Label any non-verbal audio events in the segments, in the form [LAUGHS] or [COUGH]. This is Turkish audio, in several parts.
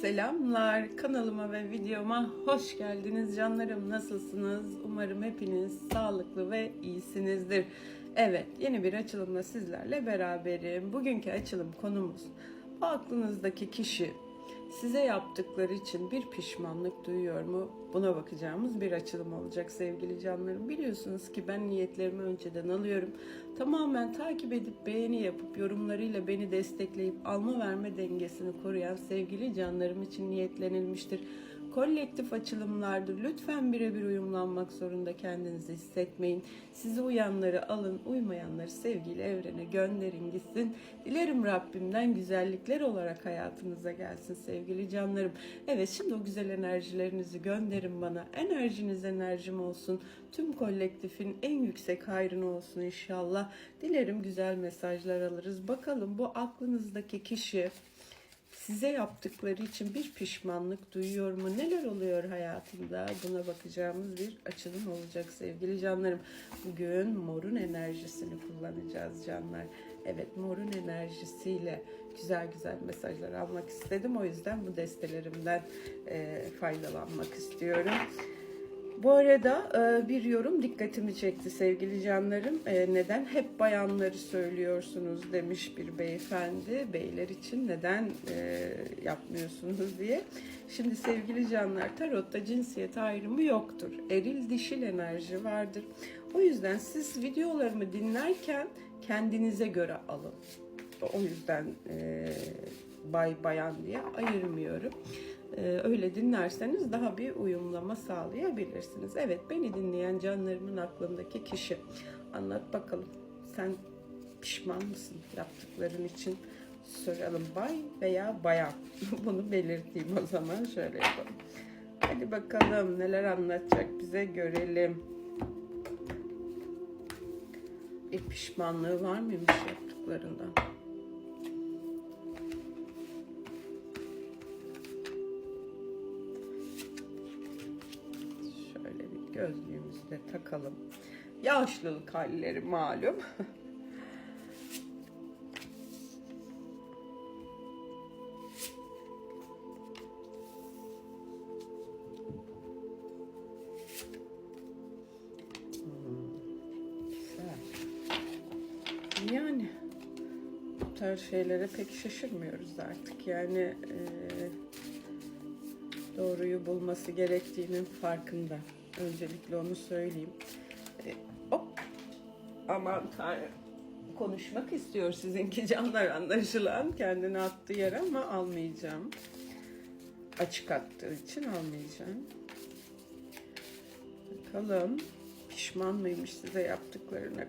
Selamlar kanalıma ve videoma hoş geldiniz canlarım. Nasılsınız? Umarım hepiniz sağlıklı ve iyisinizdir. Evet yeni bir açılımla sizlerle beraberim. Bugünkü açılım konumuz aklınızdaki kişi size yaptıkları için bir pişmanlık duyuyor mu? Buna bakacağımız bir açılım olacak sevgili canlarım. Biliyorsunuz ki ben niyetlerimi önceden alıyorum. Tamamen takip edip beğeni yapıp yorumlarıyla beni destekleyip alma verme dengesini koruyan sevgili canlarım için niyetlenilmiştir. Kolektif açılımlardır. Lütfen birebir uyumlanmak zorunda kendinizi hissetmeyin. Sizi uyanları alın, uymayanları sevgiyle evrene gönderin gitsin. Dilerim Rabbimden güzellikler olarak hayatınıza gelsin sevgili canlarım. Evet şimdi o güzel enerjilerinizi gönderin bana. Enerjiniz enerjim olsun. Tüm kolektifin en yüksek hayrını olsun inşallah. Dilerim güzel mesajlar alırız. Bakalım bu aklınızdaki kişi size yaptıkları için bir pişmanlık duyuyor mu? Neler oluyor hayatında? Buna bakacağımız bir açılım olacak sevgili canlarım. Bugün morun enerjisini kullanacağız canlar. Evet morun enerjisiyle güzel güzel mesajlar almak istedim. O yüzden bu destelerimden e, faydalanmak istiyorum. Bu arada e, bir yorum dikkatimi çekti sevgili canlarım. E, Neden hep bayanları söylüyorsunuz demiş bir beyefendi. Beyler için neden e, yapmıyorsunuz diye. Şimdi sevgili canlar tarotta cinsiyet ayrımı yoktur. Eril dişil enerji vardır. O yüzden siz videolarımı dinlerken kendinize göre alın. O yüzden bay bayan diye ayırmıyorum. Ee, öyle dinlerseniz daha bir uyumlama sağlayabilirsiniz. Evet beni dinleyen canlarımın aklındaki kişi. Anlat bakalım sen pişman mısın yaptıkların için? Soralım bay veya bayan. [LAUGHS] Bunu belirteyim o zaman şöyle yapalım. Hadi bakalım neler anlatacak bize görelim. Bir pişmanlığı var mıymış yaptıklarından? Gözlüğümüzü de takalım. Yaşlılık halleri malum. Hmm. Yani bu tarz şeylere pek şaşırmıyoruz artık. Yani eee doğruyu bulması gerektiğinin farkında. Öncelikle onu söyleyeyim. E, hop. Aman tanrım. Konuşmak istiyor sizinki canlar anlaşılan. Kendini attığı yer ama almayacağım. Açık attığı için almayacağım. Bakalım pişman mıymış size yaptıklarına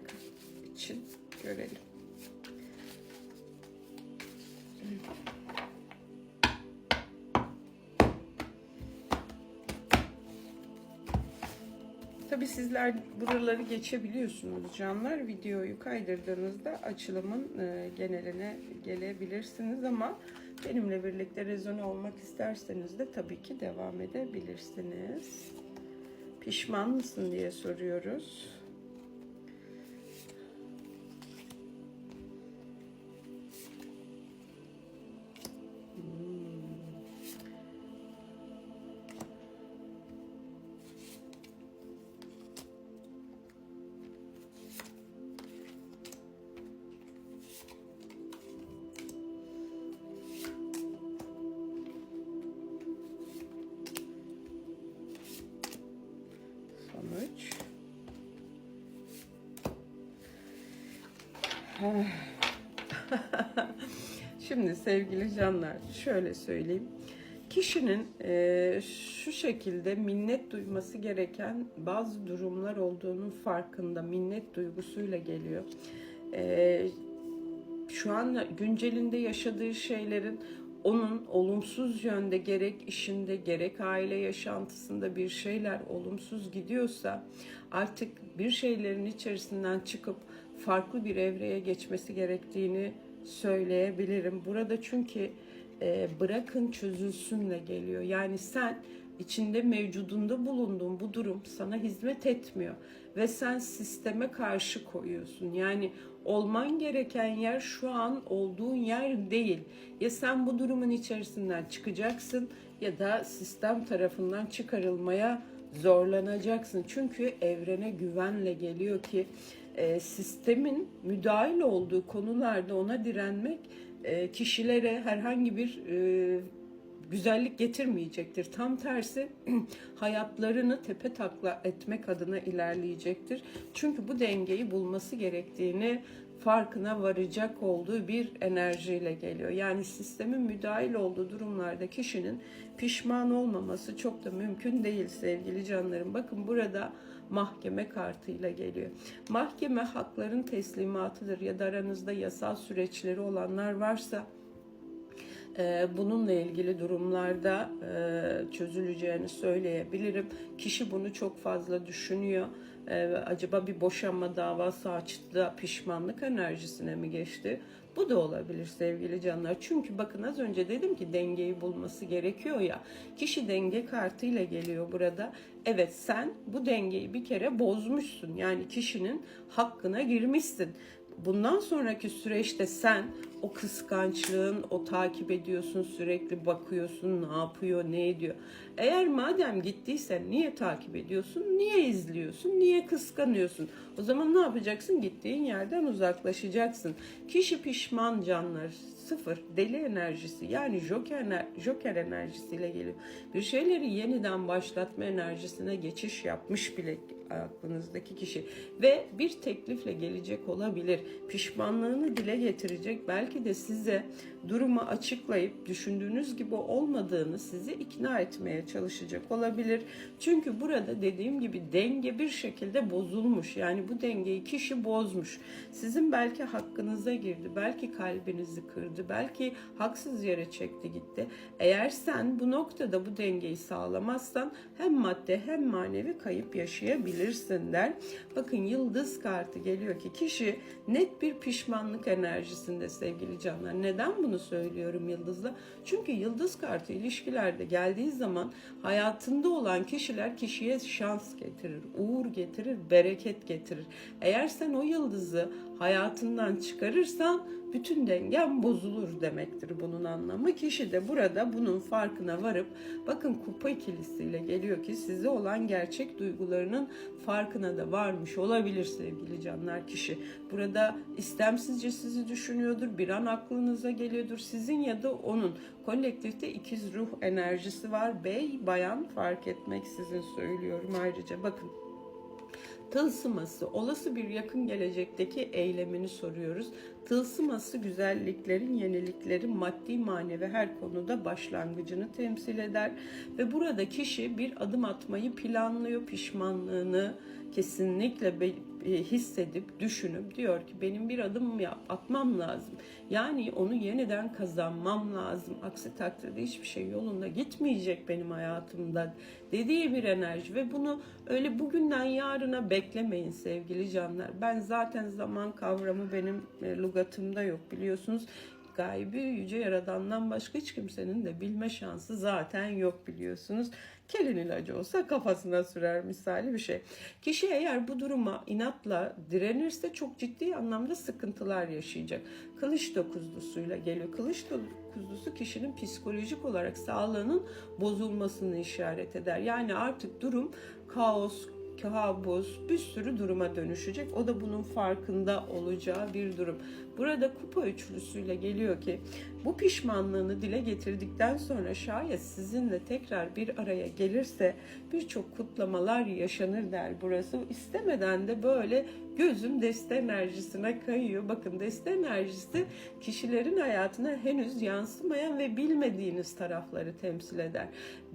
için görelim. Tabii sizler buraları geçebiliyorsunuz canlar. Videoyu kaydırdığınızda açılımın e, geneline gelebilirsiniz ama benimle birlikte rezone olmak isterseniz de tabii ki devam edebilirsiniz. Pişman mısın diye soruyoruz. Sonuç. [LAUGHS] Şimdi sevgili canlar şöyle söyleyeyim. Kişinin e, şu şekilde minnet duyması gereken bazı durumlar olduğunun farkında minnet duygusuyla geliyor. E, şu an güncelinde yaşadığı şeylerin onun olumsuz yönde gerek işinde gerek aile yaşantısında bir şeyler olumsuz gidiyorsa artık bir şeylerin içerisinden çıkıp farklı bir evreye geçmesi gerektiğini söyleyebilirim. Burada çünkü e, bırakın çözülsünle geliyor. Yani sen içinde mevcudunda bulunduğun bu durum sana hizmet etmiyor ve sen sisteme karşı koyuyorsun. Yani olman gereken yer şu an olduğun yer değil. Ya sen bu durumun içerisinden çıkacaksın ya da sistem tarafından çıkarılmaya zorlanacaksın. Çünkü evrene güvenle geliyor ki e, sistemin müdahil olduğu konularda ona direnmek e, kişilere herhangi bir e, güzellik getirmeyecektir. Tam tersi [CLEARS THROAT] hayatlarını tepe takla etmek adına ilerleyecektir. Çünkü bu dengeyi bulması gerektiğini farkına varacak olduğu bir enerjiyle geliyor. Yani sistemin müdahil olduğu durumlarda kişinin pişman olmaması çok da mümkün değil sevgili canlarım. Bakın burada mahkeme kartıyla geliyor. Mahkeme hakların teslimatıdır ya da aranızda yasal süreçleri olanlar varsa bununla ilgili durumlarda e, çözüleceğini söyleyebilirim. Kişi bunu çok fazla düşünüyor. E, acaba bir boşanma davası açtı, pişmanlık enerjisine mi geçti? Bu da olabilir sevgili canlar. Çünkü bakın az önce dedim ki dengeyi bulması gerekiyor ya. Kişi denge kartıyla geliyor burada. Evet sen bu dengeyi bir kere bozmuşsun. Yani kişinin hakkına girmişsin bundan sonraki süreçte sen o kıskançlığın, o takip ediyorsun, sürekli bakıyorsun, ne yapıyor, ne ediyor. Eğer madem gittiysen niye takip ediyorsun, niye izliyorsun, niye kıskanıyorsun? O zaman ne yapacaksın? Gittiğin yerden uzaklaşacaksın. Kişi pişman canlar, sıfır deli enerjisi yani joker, joker enerjisiyle geliyor. Bir şeyleri yeniden başlatma enerjisine geçiş yapmış bile aklınızdaki kişi ve bir teklifle gelecek olabilir. Pişmanlığını dile getirecek. Belki de size durumu açıklayıp düşündüğünüz gibi olmadığını sizi ikna etmeye çalışacak olabilir. Çünkü burada dediğim gibi denge bir şekilde bozulmuş. Yani bu dengeyi kişi bozmuş. Sizin belki hakkınıza girdi, belki kalbinizi kırdı, belki haksız yere çekti gitti. Eğer sen bu noktada bu dengeyi sağlamazsan hem madde hem manevi kayıp yaşayabilirsin der. Bakın yıldız kartı geliyor ki kişi net bir pişmanlık enerjisinde sevgili canlar. Neden bunu söylüyorum yıldızla? Çünkü yıldız kartı ilişkilerde geldiği zaman hayatında olan kişiler kişiye şans getirir, uğur getirir, bereket getirir. Eğer sen o yıldızı hayatından çıkarırsan bütün dengen bozulur demektir bunun anlamı. Kişi de burada bunun farkına varıp bakın kupa ikilisiyle geliyor ki size olan gerçek duygularının farkına da varmış olabilir sevgili canlar kişi. Burada istemsizce sizi düşünüyordur, bir an aklınıza geliyordur sizin ya da onun. Kolektifte ikiz ruh enerjisi var. Bey, bayan fark etmeksizin söylüyorum ayrıca. Bakın tılsıması, olası bir yakın gelecekteki eylemini soruyoruz. Tılsıması güzelliklerin, yeniliklerin maddi manevi her konuda başlangıcını temsil eder ve burada kişi bir adım atmayı planlıyor, pişmanlığını kesinlikle e, hissedip düşünüp diyor ki benim bir adım atmam lazım. Yani onu yeniden kazanmam lazım. Aksi takdirde hiçbir şey yolunda gitmeyecek benim hayatımda dediği bir enerji ve bunu öyle bugünden yarına beklemeyin sevgili canlar. Ben zaten zaman kavramı benim e, lugatımda yok biliyorsunuz gaybi yüce yaradandan başka hiç kimsenin de bilme şansı zaten yok biliyorsunuz. Kelin ilacı olsa kafasına sürer misali bir şey. Kişi eğer bu duruma inatla direnirse çok ciddi anlamda sıkıntılar yaşayacak. Kılıç dokuzlusuyla geliyor. Kılıç dokuzlusu kişinin psikolojik olarak sağlığının bozulmasını işaret eder. Yani artık durum kaos, kabus bir sürü duruma dönüşecek. O da bunun farkında olacağı bir durum. Burada kupa üçlüsüyle geliyor ki bu pişmanlığını dile getirdikten sonra şayet sizinle tekrar bir araya gelirse birçok kutlamalar yaşanır der burası. İstemeden de böyle gözüm deste enerjisine kayıyor. Bakın deste enerjisi kişilerin hayatına henüz yansımayan ve bilmediğiniz tarafları temsil eder.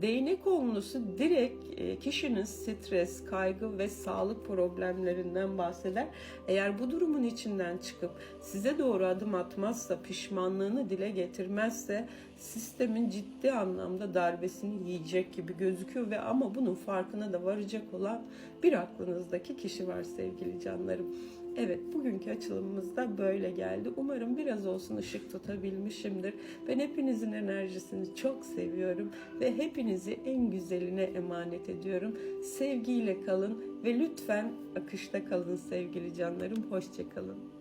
Değnek olnusu direkt e, kişinin stres, kaygı ve sağlık problemlerinden bahseder. Eğer bu durumun içinden çıkıp size doğru adım atmazsa, pişmanlığını dile getirmezse sistemin ciddi anlamda darbesini yiyecek gibi gözüküyor ve ama bunun farkına da varacak olan bir aklınızdaki kişi var sevgili canlarım. Evet, bugünkü açılımımız da böyle geldi. Umarım biraz olsun ışık tutabilmişimdir. Ben hepinizin enerjisini çok seviyorum ve hepinizi en güzeline emanet ediyorum. Sevgiyle kalın ve lütfen akışta kalın sevgili canlarım. Hoşçakalın.